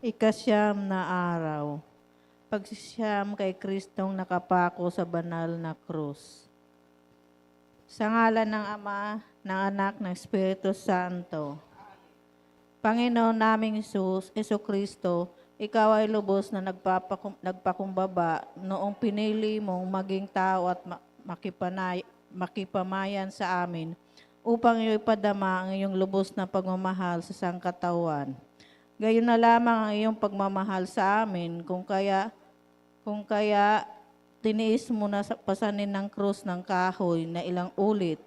Ikasyam na araw. Pagsisiyam kay Kristong nakapako sa banal na krus. Sa ngalan ng Ama, ng Anak, ng Espiritu Santo. Panginoon naming Isus, Iso Kristo, ikaw ay lubos na nagpapakum, nagpakumbaba noong pinili mong maging tao at ma- makipanay, makipamayan sa amin upang iyo'y padama ang iyong lubos na pagmamahal sa sangkatawan. Gayon na lamang ang iyong pagmamahal sa amin kung kaya kung kaya tiniis mo na sa pasanin ng krus ng kahoy na ilang ulit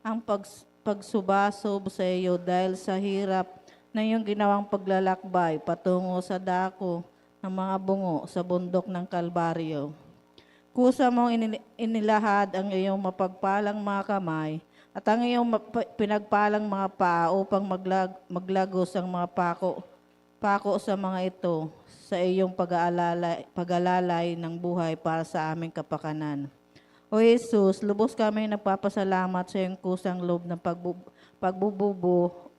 ang pags, pagsubasob sa iyo dahil sa hirap na iyong ginawang paglalakbay patungo sa dako ng mga bungo sa bundok ng Kalbaryo. Kusa mong ini- inilahad ang iyong mapagpalang mga kamay at ang iyong pinagpalang mga paa upang maglag- maglagos ang mga pako, pako sa mga ito sa iyong pag-aalalay, pag-alalay ng buhay para sa aming kapakanan. O Jesus, lubos kami nagpapasalamat sa iyong kusang loob ng pagbu- pagbububo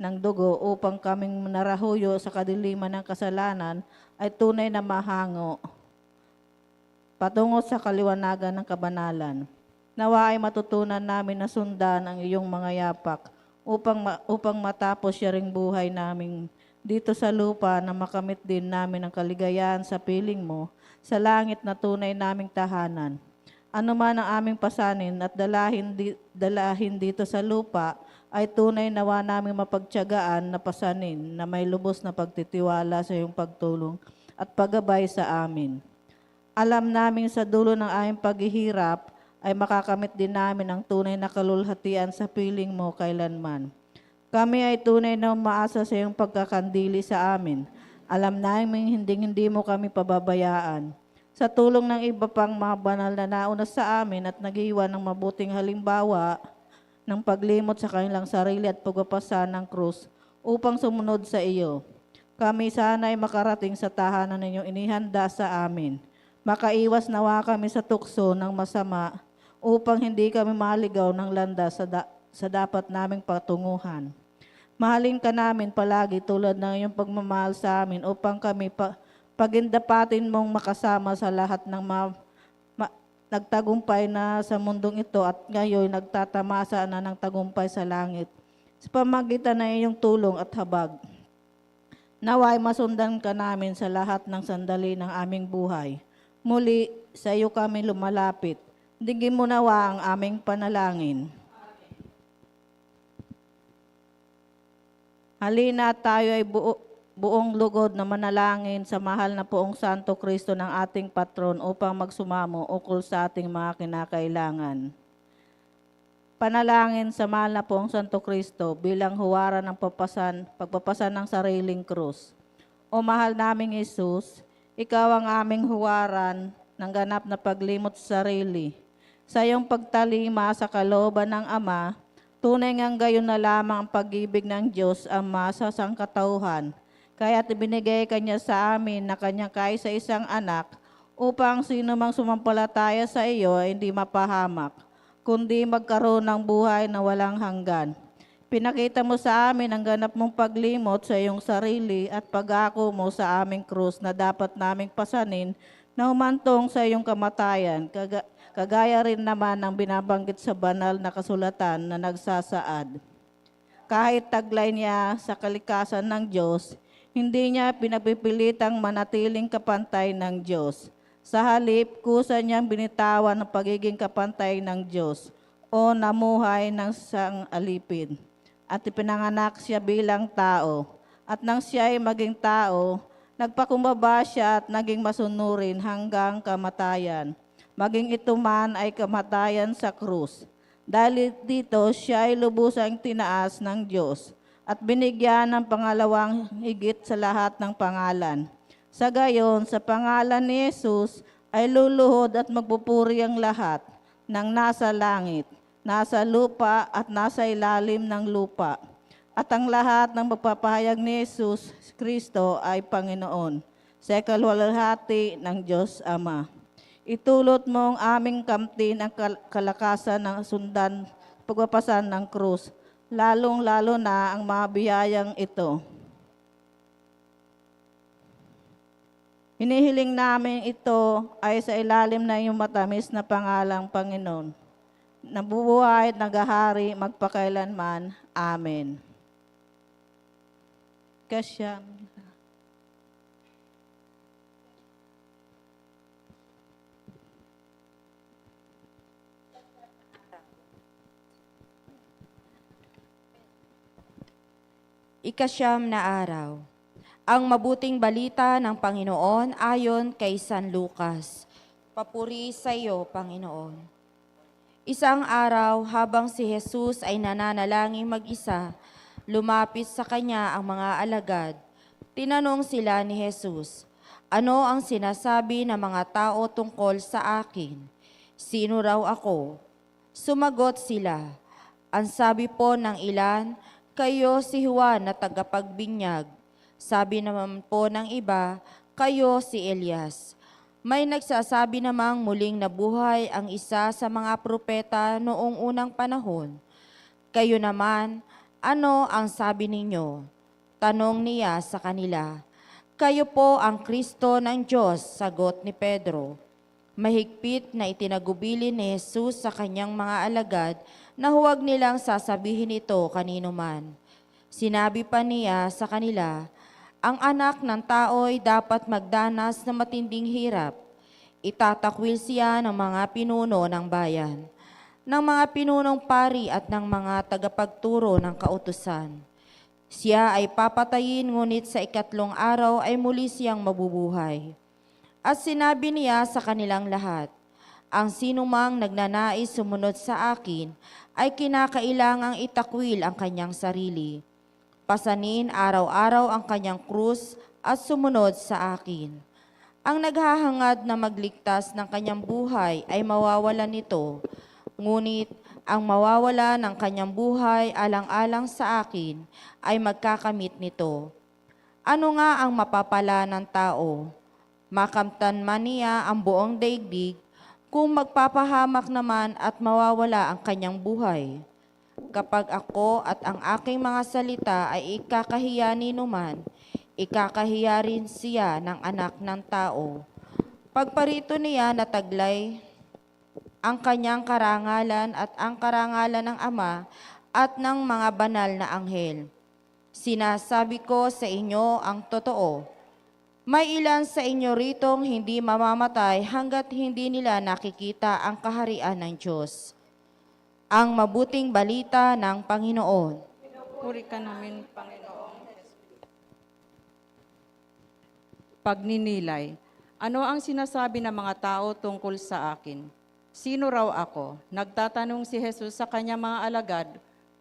ng dugo upang kaming narahuyo sa kadiliman ng kasalanan ay tunay na mahango patungo sa kaliwanagan ng kabanalan. Nawa ay matutunan namin na sundan ang iyong mga yapak upang, ma- upang matapos siya ring buhay namin dito sa lupa na makamit din namin ang kaligayahan sa piling mo sa langit na tunay naming tahanan. Ano man ang aming pasanin at dalahin, di, dalahin dito sa lupa ay tunay nawa naming mapagtyagaan na pasanin na may lubos na pagtitiwala sa iyong pagtulong at paggabay sa amin. Alam namin sa dulo ng aming paghihirap ay makakamit din namin ang tunay na kalulhatian sa piling mo kailanman. Kami ay tunay na umaasa sa iyong pagkakandili sa amin. Alam namin hindi hindi mo kami pababayaan. Sa tulong ng iba pang mga banal na nauna sa amin at nagiwan ng mabuting halimbawa ng paglimot sa kanilang sarili at pagpapasan ng krus upang sumunod sa iyo. Kami sana ay makarating sa tahanan ninyong inihanda sa amin. Makaiwas nawa kami sa tukso ng masama upang hindi kami maligaw ng landas sa, da- sa dapat naming patunguhan. Mahalin ka namin palagi tulad ng iyong pagmamahal sa amin upang kami pa, pagindapatin mong makasama sa lahat ng ma, ma- nagtagumpay na sa mundong ito at ngayon nagtatamasa na ng tagumpay sa langit. Sa pamagitan ng iyong tulong at habag. Naway masundan ka namin sa lahat ng sandali ng aming buhay. Muli, sa iyo kami lumalapit. Digin mo nawa ang aming panalangin. Halina tayo ay buo- buong lugod na manalangin sa mahal na poong Santo Kristo ng ating patron upang magsumamo ukol sa ating mga kinakailangan. Panalangin sa mahal na poong Santo Kristo bilang huwaran ng papasan, pagpapasan ng sariling krus. O mahal naming Jesus, ikaw ang aming huwaran ng ganap na paglimot sa sarili. Sa iyong pagtalima sa kalooban ng Ama, tunay ngang gayon na lamang ang pag-ibig ng Diyos Ama sa sangkatauhan. Kaya't ibinigay kanya sa amin na kanyang kaisa isang anak upang sino mang sumampalataya sa iyo ay hindi mapahamak, kundi magkaroon ng buhay na walang hanggan. Pinakita mo sa amin ang ganap mong paglimot sa iyong sarili at pag-ako mo sa aming krus na dapat naming pasanin na humantong sa iyong kamatayan, kaga- kagaya rin naman ng binabanggit sa banal na kasulatan na nagsasaad. Kahit taglay niya sa kalikasan ng Diyos, hindi niya pinapipilitang manatiling kapantay ng Diyos. Sa halip, kusa niyang binitawan ang pagiging kapantay ng Diyos o namuhay ng sang alipin. At ipinanganak siya bilang tao. At nang siya ay maging tao, nagpakumbaba siya at naging masunurin hanggang kamatayan. Maging ito man ay kamatayan sa krus. Dahil dito, siya ay lubusang tinaas ng Diyos at binigyan ng pangalawang higit sa lahat ng pangalan. Sa gayon, sa pangalan ni Jesus ay luluhod at magpupuri ang lahat ng nasa langit, nasa lupa at nasa ilalim ng lupa. At ang lahat ng magpapahayag ni Jesus Kristo ay Panginoon sa kalwalhati ng Diyos Ama. Itulot mo ang aming kamtin ang kal- kalakasan ng sundan, pagpapasan ng krus, lalong-lalo na ang mga biyayang ito. Hinihiling namin ito ay sa ilalim na iyong matamis na pangalang Panginoon. Nabubuhay at nagahari magpakailanman. Amen. Kasya. Ikasyam na araw. Ang mabuting balita ng Panginoon ayon kay San Lucas. Papuri sa iyo, Panginoon. Isang araw habang si Jesus ay nananalangin mag-isa, lumapit sa kanya ang mga alagad. Tinanong sila ni Jesus, Ano ang sinasabi ng mga tao tungkol sa akin? Sino raw ako? Sumagot sila, Ang sabi po ng ilan, kayo si Juan na tagapagbinyag. Sabi naman po ng iba, kayo si Elias. May nagsasabi namang muling nabuhay ang isa sa mga propeta noong unang panahon. Kayo naman, ano ang sabi ninyo? Tanong niya sa kanila. Kayo po ang Kristo ng Diyos, sagot ni Pedro. Mahigpit na itinagubili ni Jesus sa kanyang mga alagad na huwag nilang sasabihin ito kanino man. Sinabi pa niya sa kanila, ang anak ng tao'y dapat magdanas ng matinding hirap. Itatakwil siya ng mga pinuno ng bayan, ng mga pinunong pari at ng mga tagapagturo ng kautusan. Siya ay papatayin ngunit sa ikatlong araw ay muli siyang mabubuhay. At sinabi niya sa kanilang lahat, ang sinumang nagnanais sumunod sa akin ay kinakailangang itakwil ang kanyang sarili. Pasanin araw-araw ang kanyang krus at sumunod sa akin. Ang naghahangad na magligtas ng kanyang buhay ay mawawalan nito, ngunit ang mawawala ng kanyang buhay alang-alang sa akin ay magkakamit nito. Ano nga ang mapapala ng tao? Makamtan man niya ang buong daigdig kung magpapahamak naman at mawawala ang kanyang buhay. Kapag ako at ang aking mga salita ay ikakahiya ni numan, ikakahiya rin siya ng anak ng tao. Pagparito niya na taglay ang kanyang karangalan at ang karangalan ng Ama at ng mga banal na anghel. Sinasabi ko sa inyo ang totoo. May ilan sa inyo ritong hindi mamamatay hanggat hindi nila nakikita ang kaharian ng Diyos. Ang mabuting balita ng Panginoon. Puri ka namin, Panginoon. Pagninilay. Ano ang sinasabi ng mga tao tungkol sa akin? Sino raw ako? Nagtatanong si Jesus sa kanyang mga alagad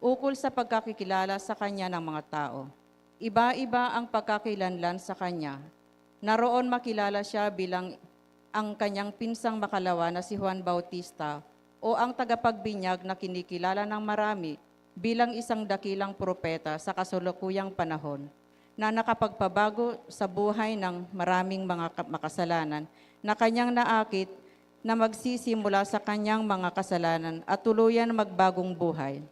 ukol sa pagkakikilala sa kanya ng mga tao. Iba-iba ang pagkakilanlan sa kanya. Naroon makilala siya bilang ang kanyang pinsang makalawa na si Juan Bautista o ang tagapagbinyag na kinikilala ng marami bilang isang dakilang propeta sa kasulukuyang panahon na nakapagpabago sa buhay ng maraming mga ka- makasalanan na kanyang naakit na magsisimula sa kanyang mga kasalanan at tuluyan magbagong buhay.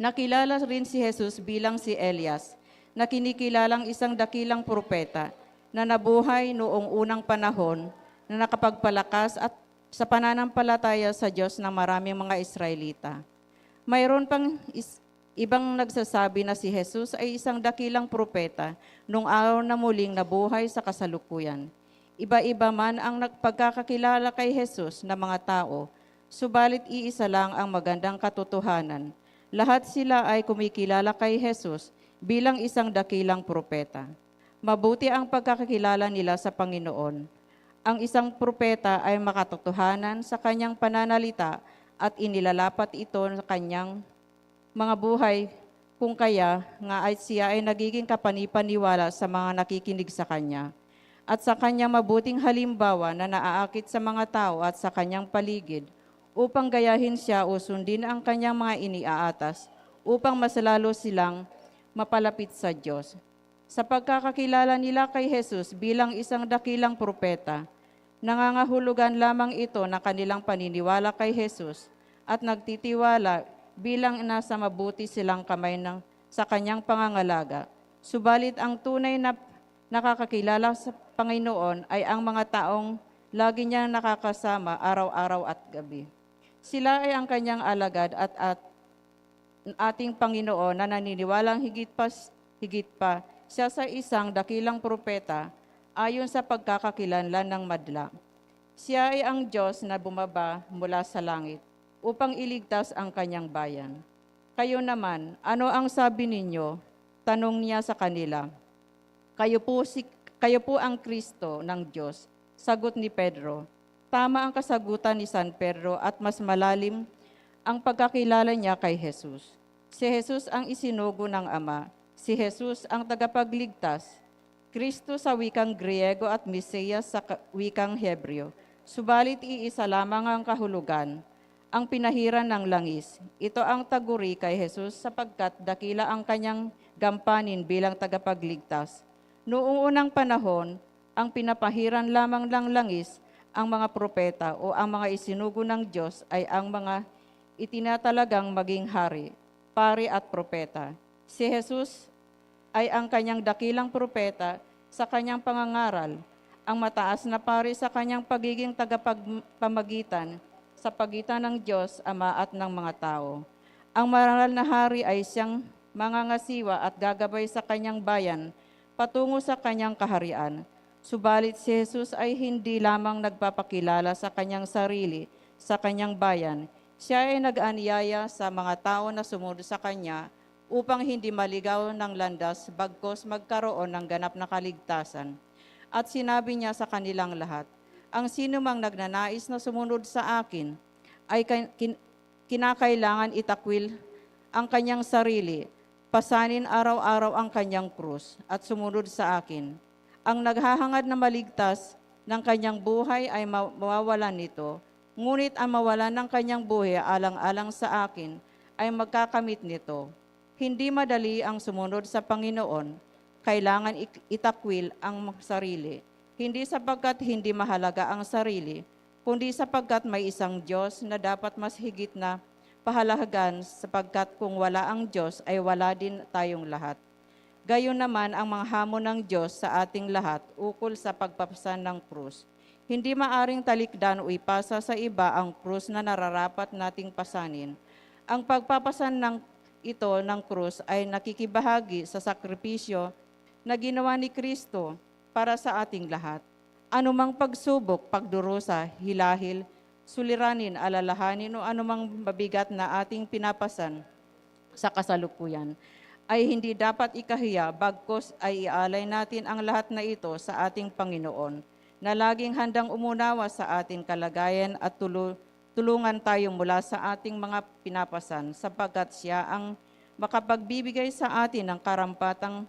Nakilala rin si Jesus bilang si Elias, na kinikilalang isang dakilang propeta na nabuhay noong unang panahon na nakapagpalakas at sa pananampalataya sa Diyos ng maraming mga Israelita. Mayroon pang is- ibang nagsasabi na si Jesus ay isang dakilang propeta nung araw na muling nabuhay sa kasalukuyan. Iba-iba man ang nagpagkakakilala kay Jesus na mga tao, subalit iisa lang ang magandang katotohanan. Lahat sila ay kumikilala kay Jesus bilang isang dakilang propeta. Mabuti ang pagkakakilala nila sa Panginoon. Ang isang propeta ay makatotohanan sa kanyang pananalita at inilalapat ito sa kanyang mga buhay kung kaya nga ay siya ay nagiging kapanipaniwala sa mga nakikinig sa kanya at sa kanyang mabuting halimbawa na naaakit sa mga tao at sa kanyang paligid upang gayahin siya o sundin ang kanyang mga iniaatas upang mas lalo silang mapalapit sa Diyos. Sa pagkakakilala nila kay Jesus bilang isang dakilang propeta, nangangahulugan lamang ito na kanilang paniniwala kay Jesus at nagtitiwala bilang nasa mabuti silang kamay ng, sa kanyang pangangalaga. Subalit ang tunay na, nakakakilala sa Panginoon ay ang mga taong lagi niyang nakakasama araw-araw at gabi. Sila ay ang kanyang alagad at, at ating Panginoon na naniniwalang higit pa, higit pa siya sa isang dakilang propeta ayon sa pagkakakilanlan ng madla. Siya ay ang Diyos na bumaba mula sa langit upang iligtas ang kanyang bayan. Kayo naman, ano ang sabi ninyo? Tanong niya sa kanila. Kayo po, si, kayo po ang Kristo ng Diyos. Sagot ni Pedro. Tama ang kasagutan ni San Pedro at mas malalim ang pagkakilala niya kay Jesus. Si Jesus ang isinugo ng Ama. Si Jesus ang tagapagligtas. Kristo sa wikang Griego at Mesiyas sa ka- wikang Hebreo. Subalit iisa lamang ang kahulugan, ang pinahiran ng langis. Ito ang taguri kay Jesus sapagkat dakila ang kanyang gampanin bilang tagapagligtas. Noong unang panahon, ang pinapahiran lamang ng langis, ang mga propeta o ang mga isinugo ng Diyos ay ang mga itinatalagang maging hari, pari at propeta. Si Jesus ay ang kanyang dakilang propeta sa kanyang pangangaral, ang mataas na pari sa kanyang pagiging tagapagpamagitan sa pagitan ng Diyos, Ama at ng mga tao. Ang marangal na hari ay siyang mangangasiwa at gagabay sa kanyang bayan patungo sa kanyang kaharian. Subalit si Jesus ay hindi lamang nagpapakilala sa kanyang sarili, sa kanyang bayan. Siya ay nag-anyaya sa mga tao na sumunod sa kanya upang hindi maligaw ng landas bagkos magkaroon ng ganap na kaligtasan. At sinabi niya sa kanilang lahat, ang sino mang nagnanais na sumunod sa akin ay kin- kin- kinakailangan itakwil ang kanyang sarili, pasanin araw-araw ang kanyang krus at sumunod sa akin. Ang naghahangad na maligtas ng kanyang buhay ay ma- mawawalan nito, ngunit ang mawalan ng kanyang buhay alang-alang sa akin ay magkakamit nito. Hindi madali ang sumunod sa Panginoon, kailangan itakwil ang sarili. Hindi sapagkat hindi mahalaga ang sarili, kundi sapagkat may isang Diyos na dapat mas higit na pahalagan sapagkat kung wala ang Diyos ay wala din tayong lahat. Gayon naman ang mga hamon ng Diyos sa ating lahat ukol sa pagpapasan ng krus. Hindi maaring talikdan o ipasa sa iba ang krus na nararapat nating pasanin. Ang pagpapasan ng ito ng krus ay nakikibahagi sa sakripisyo na ginawa ni Kristo para sa ating lahat. Anumang pagsubok, pagdurusa, hilahil, suliranin, alalahanin o anumang mabigat na ating pinapasan sa kasalukuyan ay hindi dapat ikahiya bagkos ay ialay natin ang lahat na ito sa ating Panginoon na laging handang umunawa sa ating kalagayan at tulo, tulungan tayo mula sa ating mga pinapasan sapagkat siya ang makapagbibigay sa atin ng karampatang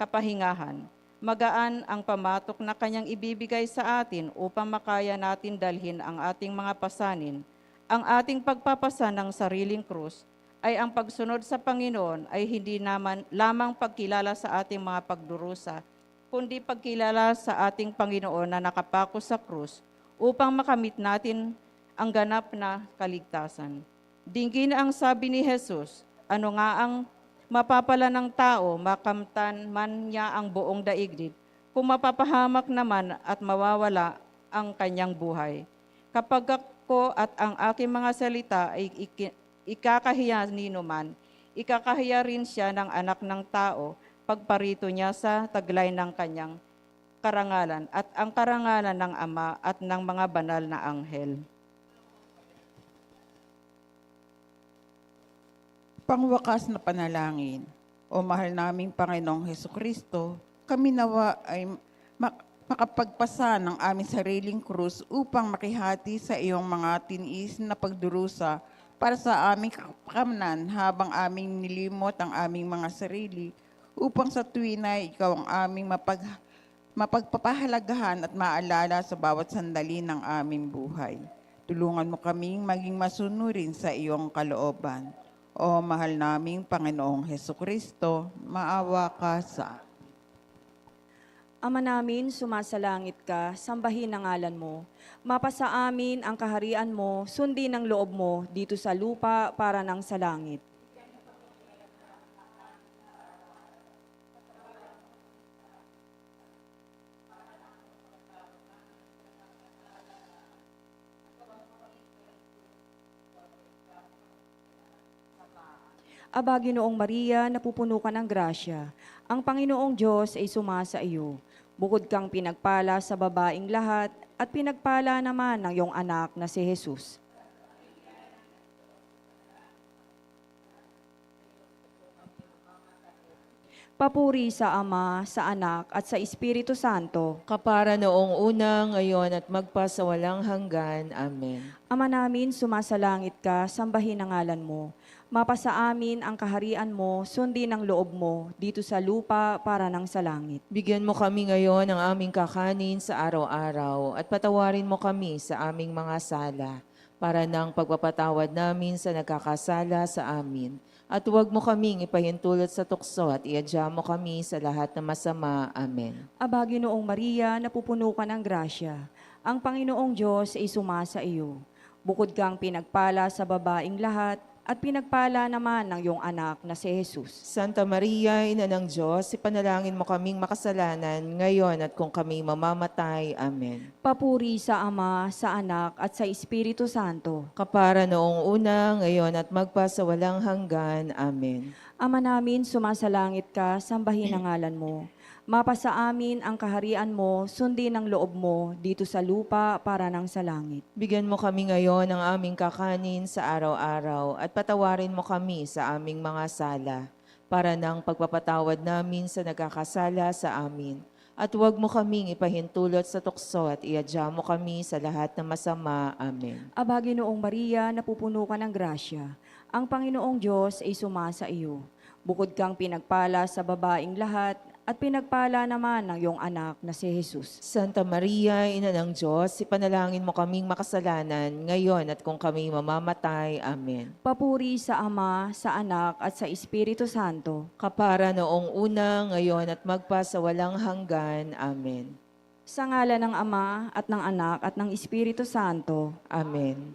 kapahingahan. Magaan ang pamatok na kanyang ibibigay sa atin upang makaya natin dalhin ang ating mga pasanin. Ang ating pagpapasan ng sariling krus ay ang pagsunod sa Panginoon ay hindi naman lamang pagkilala sa ating mga pagdurusa, kundi pagkilala sa ating Panginoon na nakapako sa krus upang makamit natin ang ganap na kaligtasan. Dinggin ang sabi ni Jesus, ano nga ang mapapala ng tao, makamtan man niya ang buong daigdig, kung mapapahamak naman at mawawala ang kanyang buhay. Kapag ako at ang aking mga salita ay ikakahiya nino man, ikakahiya rin siya ng anak ng tao pagparito niya sa taglay ng kanyang karangalan at ang karangalan ng Ama at ng mga banal na anghel. Pangwakas na panalangin, O mahal naming Panginoong Heso Kristo, kami nawa ay mak- makapagpasa ng aming sariling krus upang makihati sa iyong mga tiniis na pagdurusa para sa aming kapakanan habang aming nilimot ang aming mga sarili upang sa tuwin ay ikaw ang aming mapag, mapagpapahalagahan at maalala sa bawat sandali ng aming buhay. Tulungan mo kaming maging masunurin sa iyong kalooban. O mahal naming Panginoong Heso Kristo, maawa ka sa Ama namin, sumasalangit ka, sambahin ang ngalan mo. Mapasa amin ang kaharian mo, sundin ang loob mo dito sa lupa para nang sa langit. Aba, Ginoong Maria, napupuno ka ng grasya. Ang Panginoong Diyos ay sumasa iyo. Bukod kang pinagpala sa babaing lahat, at pinagpala naman ng iyong anak na si Jesus. Papuri sa Ama, sa Anak, at sa Espiritu Santo. Kapara noong una, ngayon at magpasawalang hanggan. Amen. Ama namin, sumasalangit ka, sambahin ang ngalan mo. Mapasa amin ang kaharian mo, sundin ang loob mo, dito sa lupa para ng sa langit. Bigyan mo kami ngayon ng aming kakanin sa araw-araw at patawarin mo kami sa aming mga sala para ng pagpapatawad namin sa nagkakasala sa amin. At huwag mo kaming ipahintulot sa tukso at iadya mo kami sa lahat na masama. Amen. Aba, Ginoong Maria, napupuno ka ng grasya. Ang Panginoong Diyos ay sumasa iyo. Bukod kang pinagpala sa babaing lahat, at pinagpala naman ng iyong anak na si Jesus. Santa Maria, Ina ng Diyos, ipanalangin mo kaming makasalanan ngayon at kung kami mamamatay. Amen. Papuri sa Ama, sa Anak, at sa Espiritu Santo. Kapara noong una, ngayon at magpasawalang hanggan. Amen. Ama namin, sumasalangit ka, sambahin ang ngalan mo. Mapasa amin ang kaharian mo, sundin ang loob mo, dito sa lupa para ng sa langit. Bigyan mo kami ngayon ng aming kakanin sa araw-araw at patawarin mo kami sa aming mga sala para ng pagpapatawad namin sa nagkakasala sa amin. At huwag mo kaming ipahintulot sa tukso at iadya mo kami sa lahat ng masama. Amen. Aba, Ginoong Maria, napupuno ka ng grasya. Ang Panginoong Diyos ay sumasa iyo. Bukod kang pinagpala sa babaing lahat, at pinagpala naman ng iyong anak na si Jesus. Santa Maria, Ina ng Diyos, ipanalangin mo kaming makasalanan ngayon at kung kami mamamatay. Amen. Papuri sa Ama, sa Anak, at sa Espiritu Santo. Kapara noong una, ngayon at magpasawalang hanggan. Amen. Sa ngala ng Ama, at ng Anak, at ng Espiritu Santo. Amen.